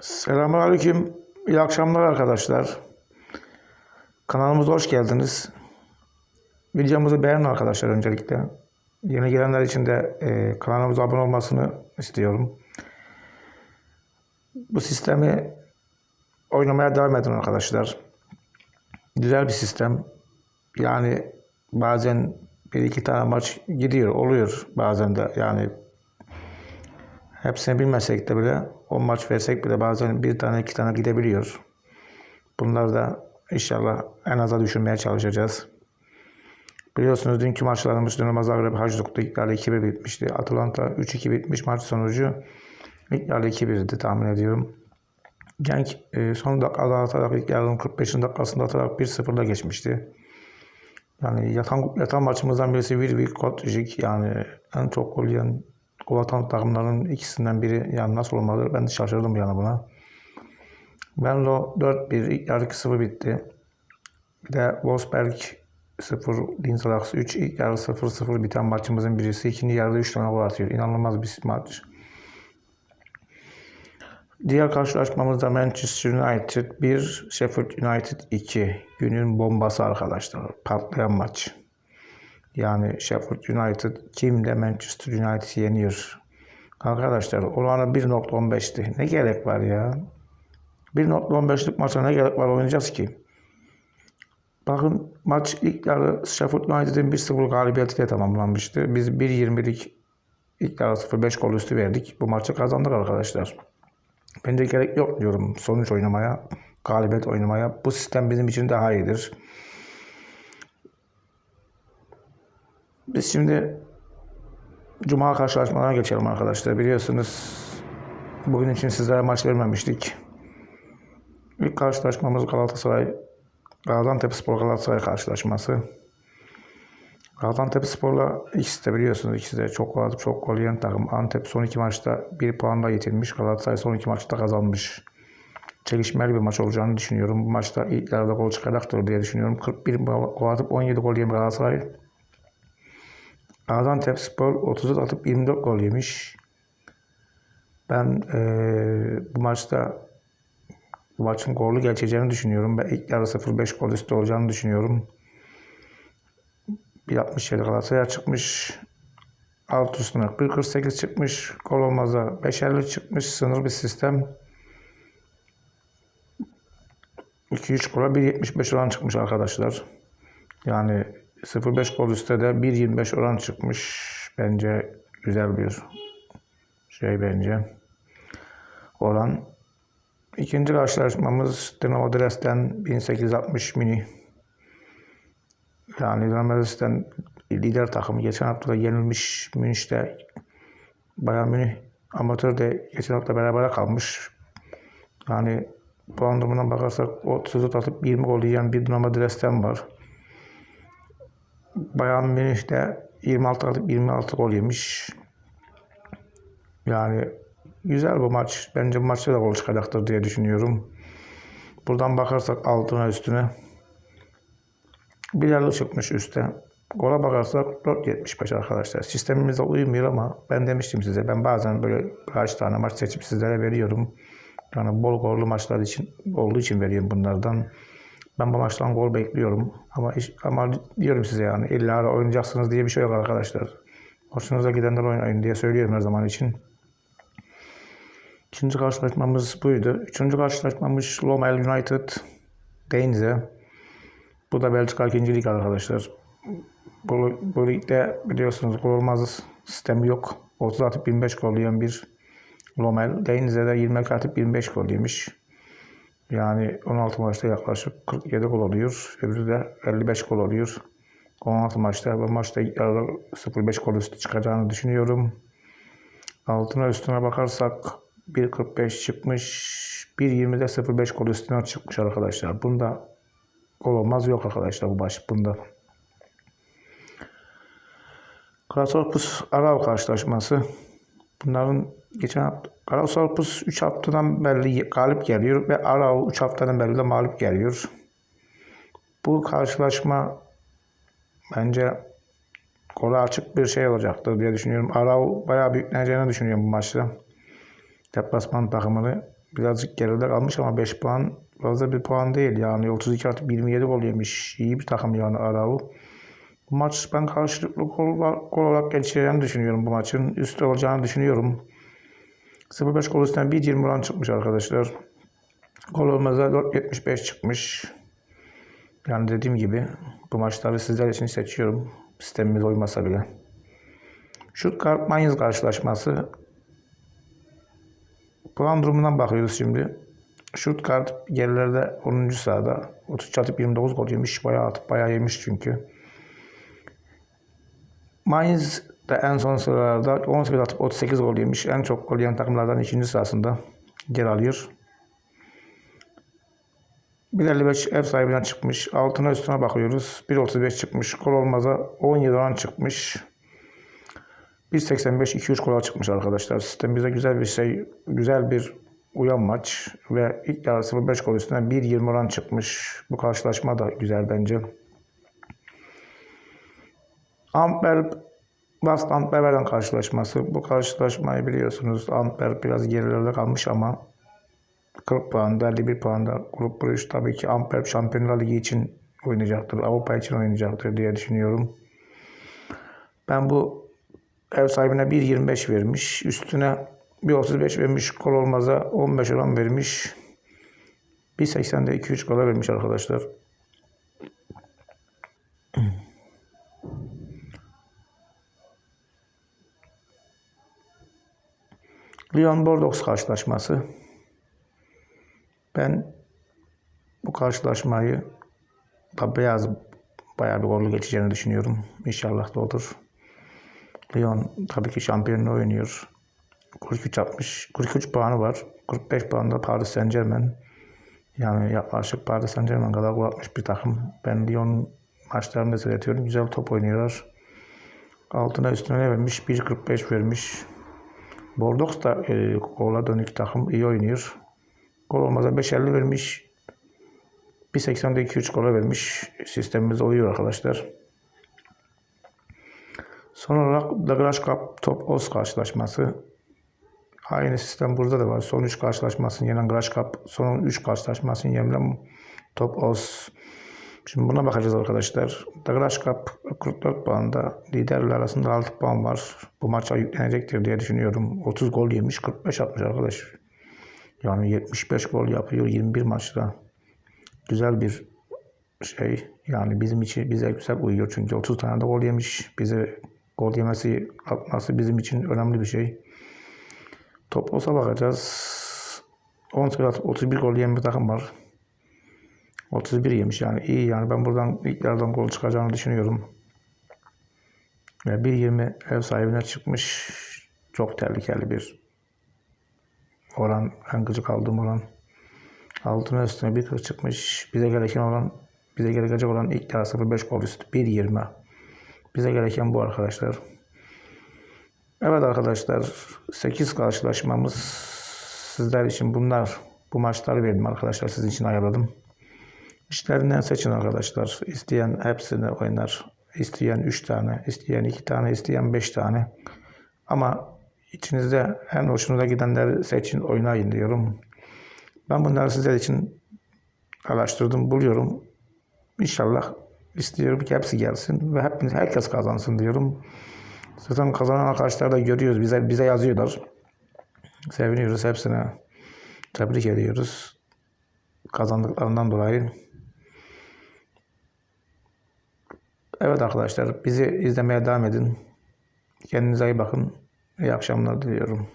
Selamünaleyküm. İyi akşamlar arkadaşlar. Kanalımıza hoş geldiniz. Videomuzu beğenin arkadaşlar öncelikle. Yeni gelenler için de e, kanalımıza abone olmasını istiyorum. Bu sistemi oynamaya devam edin arkadaşlar. Güzel bir sistem. Yani bazen bir iki tane maç gidiyor, oluyor bazen de yani Hepsini bilmesek de bile 10 maç versek bile bazen bir tane iki tane gidebiliyor. Bunları da inşallah en aza düşürmeye çalışacağız. Biliyorsunuz dünkü maçlarımız Dinamo Zagreb Hajduk'ta ilk yarı 2-1 bitmişti. Atalanta 3-2 bitmiş maç sonucu. Yarı 2-1'di tahmin ediyorum. Genk e, son dakikada atarak ilk yarının 45. dakikasında atarak 1-0'da geçmişti. Yani yatan, yatan maçımızdan birisi Virvi Kotjik yani en çok gol yiyen gol atan takımların ikisinden biri yani nasıl olmadı ben de şaşırdım yani buna. Benlo 4-1 ilk yarı 2-0 bitti. Bir de Wolfsberg 0, Linz 3 ilk yarı 0-0 biten maçımızın birisi. ikinci yarıda 3 tane gol atıyor. İnanılmaz bir maç. Diğer karşılaşmamızda Manchester United 1, Sheffield United 2. Günün bombası arkadaşlar. Patlayan maç. Yani Sheffield United kim de Manchester United yeniyor. Arkadaşlar oranı 1.15'ti. Ne gerek var ya? 1.15'lik maça ne gerek var oynayacağız ki? Bakın maç ilk yarı Sheffield United'in 1-0 galibiyetiyle tamamlanmıştı. Biz 1.20'lik ilk yarı 0-5 gol üstü verdik. Bu maçı kazandık arkadaşlar. Bence gerek yok diyorum sonuç oynamaya, galibiyet oynamaya. Bu sistem bizim için daha iyidir. Biz şimdi Cuma karşılaşmalarına geçelim arkadaşlar. Biliyorsunuz bugün için sizlere maç vermemiştik. İlk karşılaşmamız Galatasaray Gaziantep Spor Galatasaray karşılaşması. Gaziantep Spor'la ikisi de biliyorsunuz ikisi de çok gol çok gol yiyen takım. Antep son iki maçta bir puanla yitirmiş. Galatasaray son iki maçta kazanmış. Çekişmeli bir maç olacağını düşünüyorum. Bu maçta ilk yarıda gol çıkacaktır diye düşünüyorum. 41 gol atıp 17 gol yiyen Galatasaray. Gaziantep Spor 34 atıp 24 gol yemiş. Ben ee, bu maçta bu maçın golü geçeceğini düşünüyorum. Ben ilk yarı 0-5 gol üstü olacağını düşünüyorum. 1.67 Galatasaray'a çıkmış. Alt üstüne 1.48 çıkmış. Gol olmazsa 5.50 çıkmış. Sınır bir sistem. 2-3 gola 1.75 oran çıkmış arkadaşlar. Yani 0.5 gol üstte de 1.25 oran çıkmış. Bence güzel bir şey bence. Oran. İkinci karşılaşmamız Dinamo Dresden 1860 mini. Yani Dinamo Dresden lider takımı. Geçen hafta da yenilmiş Münih'te. Bayern Münih amatör de geçen hafta beraber kalmış. Yani puan durumundan bakarsak 34 atıp 20 gol yiyen bir Dinamo Dresden var. Bayern Münih'te 26 atıp 26 gol yemiş. Yani güzel bu maç. Bence bu maçta da gol çıkacaktır diye düşünüyorum. Buradan bakarsak altına üstüne. Yerli çıkmış üste. Gola bakarsak 4.75 arkadaşlar. Sistemimize uymuyor ama ben demiştim size. Ben bazen böyle kaç tane maç seçip sizlere veriyorum. Yani bol gollü maçlar için olduğu için veriyorum bunlardan. Ben bu maçtan gol bekliyorum. Ama iş, ama diyorum size yani illa oynayacaksınız diye bir şey yok arkadaşlar. Hoşunuza gidenler oynayın diye söylüyorum her zaman için. İkinci karşılaşmamız buydu. Üçüncü karşılaşmamız Lomel United Deinze. Bu da Belçika 2. Lig arkadaşlar. Bu, bu ligde biliyorsunuz gol olmaz sistemi yok. 30 atıp 25 gol yiyen bir Lomel. Deinze'de 20 atıp 25 gol yemiş. Yani 16 maçta yaklaşık 47 gol oluyor. Öbürü de 55 gol oluyor. 16 maçta bu maçta 0-5 gol üstü çıkacağını düşünüyorum. Altına üstüne bakarsak 1.45 çıkmış. 1.20'de 0.5 gol üstüne çıkmış arkadaşlar. Bunda gol olmaz yok arkadaşlar bu maç bunda. Krasorpus Arav karşılaşması. Bunların geçen hafta Krasorpus 3 haftadan beri galip geliyor ve Arav 3 haftadan beri de mağlup geliyor. Bu karşılaşma bence golü açık bir şey olacaktır diye düşünüyorum. Arav bayağı büyükleneceğini düşünüyorum bu maçta. Deplasman takımını birazcık geride kalmış ama 5 puan fazla bir puan değil. Yani 32 artı 27 gol yemiş. İyi bir takım yani Arao. Bu maç ben karşılıklı gol, gol olarak geçeceğini düşünüyorum bu maçın. Üstü olacağını düşünüyorum. 0-5 gol üstünden 1.20 oran çıkmış arkadaşlar. Gol olmaza 4.75 çıkmış. Yani dediğim gibi bu maçları sizler için seçiyorum. Sistemimiz uymasa bile. Stuttgart Mainz karşılaşması. Puan durumundan bakıyoruz şimdi. Stuttgart gerilerde 10. sırada. 30 atıp 29 gol yemiş. Bayağı atıp bayağı yemiş çünkü. Mainz de en son sıralarda 18 atıp 38 gol yemiş. En çok gol yiyen takımlardan ikinci sırasında yer alıyor. 1.55 ev sahibinden çıkmış. Altına üstüne bakıyoruz. 1.35 çıkmış. Gol olmaza 17 oran çıkmış. 1.85 2-3 gola çıkmış arkadaşlar. Sistemimizde güzel bir şey, güzel bir uyan maç ve ilk yarı 0.5 gol üstüne 1.20 oran çıkmış. Bu karşılaşma da güzel bence. Antwerp Last Antwerp'den karşılaşması. Bu karşılaşmayı biliyorsunuz. Antwerp biraz gerilerde kalmış ama 40 puanda, 51 puanda Grup Brugge tabii ki Antwerp Şampiyonlar Ligi için oynayacaktır. Avrupa için oynayacaktır diye düşünüyorum. Ben bu ev sahibine 1.25 vermiş. Üstüne 1.35 vermiş. Gol olmaza 15 oran vermiş. 1.80'de 2-3 gola vermiş arkadaşlar. Lyon Bordeaux karşılaşması. Ben bu karşılaşmayı da beyaz bayağı bir gollü geçeceğini düşünüyorum. İnşallah da olur. Lyon tabii ki şampiyonluğu oynuyor. 43 atmış. 43 puanı var. 45 puanda Paris Saint Germain. Yani yaklaşık Paris Saint Germain kadar gol atmış bir takım. Ben Lyon maçlarını da seyrediyorum. Güzel top oynuyorlar. Altına üstüne ne vermiş? 1.45 vermiş. Bordeaux da e, gola dönük takım iyi oynuyor. Gol olmaza 5.50 vermiş. 1.80'de 2-3 gola vermiş. Sistemimiz uyuyor arkadaşlar. Son olarak Douglas Cup Top Oz karşılaşması. Aynı sistem burada da var. Son 3 karşılaşmasını yenen Glass Cup, son 3 karşılaşmasını yenilen Top Oz. Şimdi buna bakacağız arkadaşlar. Douglas Cup 44 puanda. Liderler arasında 6 puan var. Bu maça yüklenecektir diye düşünüyorum. 30 gol yemiş, 45 atmış arkadaş. Yani 75 gol yapıyor 21 maçta. Güzel bir şey. Yani bizim için bize güzel uyuyor. Çünkü 30 tane de gol yemiş. Bize gol yemesi, atması bizim için önemli bir şey. Top olsa bakacağız. 18 atıp 31 gol bir takım var. 31 yemiş yani iyi yani ben buradan ilk yarıdan gol çıkacağını düşünüyorum. Ve 1.20 ev sahibine çıkmış. Çok tehlikeli bir oran. En gıcık aldığım oran. Altına üstüne bir kırk çıkmış. Bize gereken olan bize gerekecek olan ilk yarı 0.5 gol üstü 1.20. Bize gereken bu arkadaşlar. Evet arkadaşlar 8 karşılaşmamız sizler için bunlar bu maçları verdim arkadaşlar sizin için ayarladım. İşlerinden seçin arkadaşlar. İsteyen hepsini oynar. İsteyen 3 tane, isteyen 2 tane, isteyen 5 tane. Ama içinizde en hoşunuza gidenleri seçin, oynayın diyorum. Ben bunları sizler için araştırdım, buluyorum. İnşallah istiyorum ki hepsi gelsin ve hepiniz herkes kazansın diyorum. Zaten kazanan arkadaşlar da görüyoruz. Bize bize yazıyorlar. Seviniyoruz hepsine. Tebrik ediyoruz. Kazandıklarından dolayı. Evet arkadaşlar bizi izlemeye devam edin. Kendinize iyi bakın. İyi akşamlar diliyorum.